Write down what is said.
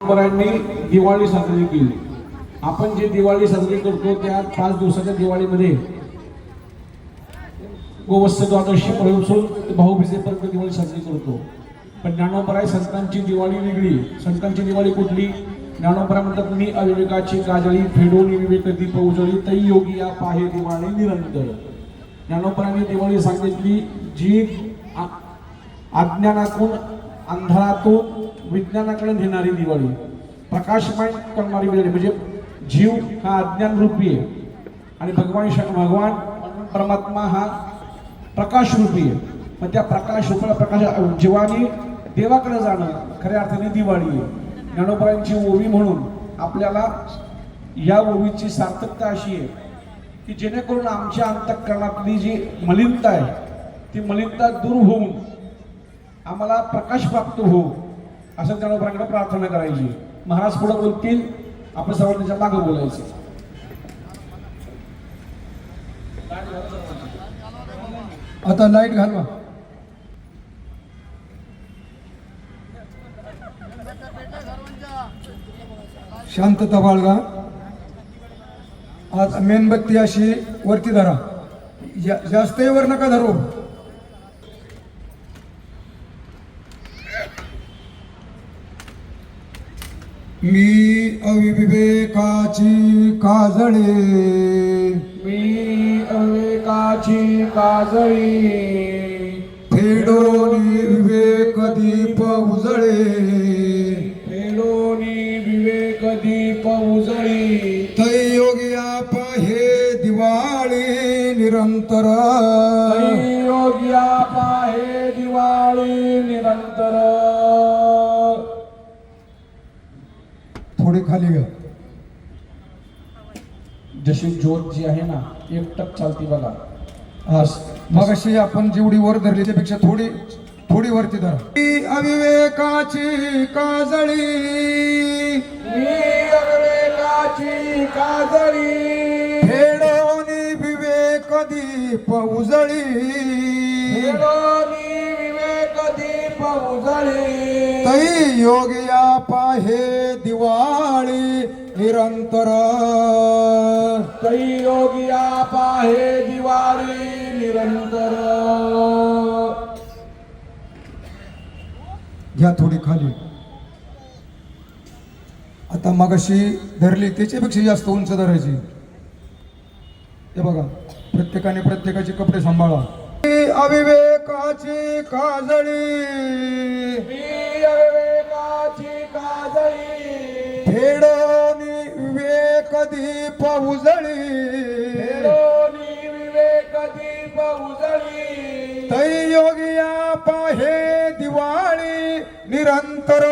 परंपरांनी दिवाळी साजरी केली. आपण जे दिवाळी साजरी करतो त्या पाच दिवसाच्या दिवाळीमध्ये गोवत्स द्वादशी पासून भाऊबीजेपर्यंत दिवाळी साजरी करतो. पण ज्ञानोपराय संतांची दिवाळी वेगळी. संतांची दिवाळी कुठली? ज्ञानोबराय म्हणतात मी अविवेकाची काजळी फेडोनी विवेक दीप उजळी तै योगी या पाहे दिवाळी निरंतर. ज्ञानोबरांनी दिवाळी सांगितली जी आज्ञानातून अज्ञानातून अंधारातून विज्ञानाकडे नेणारी दिवाळी प्रकाशमय करणारी दिवाळी म्हणजे जीव हा अज्ञान रूपी आहे. आणि भगवान श- भगवान परमात्मा हा प्रकाश रूपी आहे. मग त्या प्रकाश रूपाला प्रकाश जीवानी देवाकडे जाणं खऱ्या अर्थाने दिवाळी आहे. ज्ञानोबरांची ओवी म्हणून आपल्याला या ओवीची सार्थकता अशी आहे की जेणेकरून आमच्या अंतःकरणातली जी मलिनता आहे ती मलिनता दूर होऊन आम्हाला प्रकाश प्राप्त होऊ असं ज्ञानोबरांकडे प्रार्थना करायची. महाराज पुढे बोलतील. आपण सर्वांनी त्याच्या मागं बोलायचं. आता लाइट घालवा. शांतता बाळगा. आज मेणबत्ती अशी वरती धरा. जा- वर नका धरू. मी अविवेकाची काजळे. मी अविवेकाची काजळी. फेडोनी विवेक दीप उजळे. फेलोनी विवेक दीप उजळी. तैयोगिया पाहे दिवाळी निरंतर. योग्या पाहे दिवाळी निरंतर. थोडी खाली घ्या जशी ज्योत जी आहे ना एकटक चालती बघा. हा मगाशी आपण जेवढी वर धरली त्यापेक्षा थोडी थोडी वरती धरा. अविवेकाची काजळी. मी अविवेकाची काजळी. फेडोनी विवेक दीप उजळी. उजळी तै योगिया पाहे दिवाळी निरंतर. योगिया पाहे दिवाळी निरंतर. घ्या थोडी खाली. आता मगाशी धरली त्याच्यापेक्षा जास्त उंच धरायची. हे बघा प्रत्येकाने प्रत्येकाचे कपडे सांभाळा. अविवेकाची काजळी. अविवेकाची काजळी. फेडोनी विवेक दीप उजळी फेलोनी विवेक दीप उजळी तै योगिया पाहे दिवाळी निरंतर.